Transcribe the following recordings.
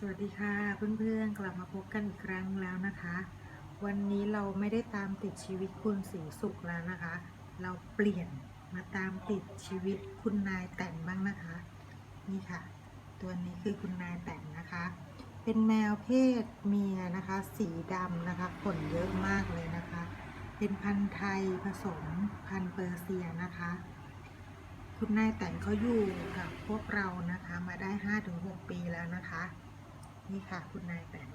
สวัสดีค่ะเพื่อนๆกลับมาพบกันอีกครั้งแล้วนะคะ วันนี้เราไม่ได้ตามติดชีวิตคุณสีสุขแล้วนะคะ เราเปลี่ยนมาตามติดชีวิตคุณนายแต่งบ้างนะคะ นี่ค่ะ ตัวนี้คือคุณนายแต่งนะคะ เป็นแมวเพศเมียนะคะ สีดำนะคะขนเยอะมากเลยนะคะ เป็นพันธุ์ไทยผสมพันธุ์เปอร์เซียนะคะ คุณนายแต่งเขาอยู่กับพวกเรานะคะมาได้ 5-6 ปีแล้วนะคะ นี่ค่ะ คุณนายแต่ง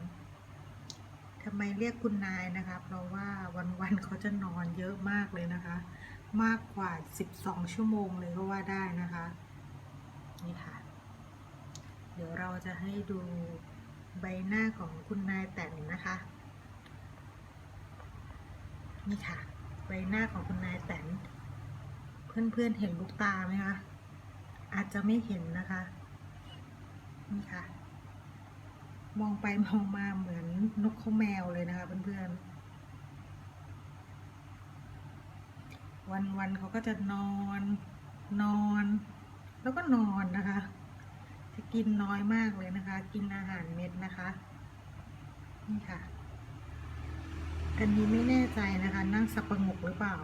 ทำไมเรียกคุณนายนะคะ เพราะว่าวันๆเขาจะนอนเยอะมากเลยนะคะ มากกว่า 12 ชั่วโมงเลยก็ว่าได้นะคะ นี่ค่ะ เดี๋ยวเราจะให้ดูใบหน้าของคุณนายแต่งนะคะ นี่ค่ะ ใบหน้าของคุณนายแต่งเพื่อนๆเห็นลูกตาไหมคะอาจจะไม่เห็นนะคะ นี่ค่ะ มองไปมองมาเหมือนนกเขาแมวเลยนะคะเพื่อนๆ วันๆเขาก็จะนอนนอน แล้วก็นอนนะคะ จะกินน้อยมากเลยนะคะ กินอาหารเม็ดนะคะ นี่ค่ะ อันนี้ไม่แน่ใจนะคะ นั่งสับประงกหรือเปล่า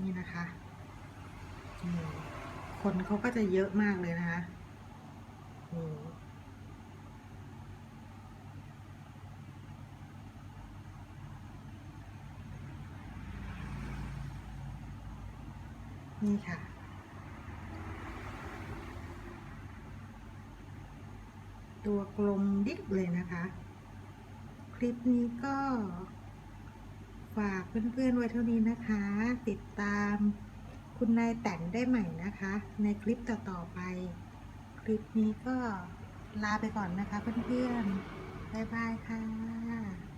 นี่นะคะนี่ คนเขาก็จะเยอะมากเลยนะคะนี่ค่ะ ตัวกลมดิ๊กเลยนะคะ คลิปนี้ก็ ฝากเพื่อนๆไว้เท่านี้นะคะ ติดตาม คุณนายแต่งได้ใหม่นะคะ ในคลิปต่อๆไป คลิปนี้ก็ลาไปก่อนนะคะเพื่อนๆ บ๊ายบายค่ะ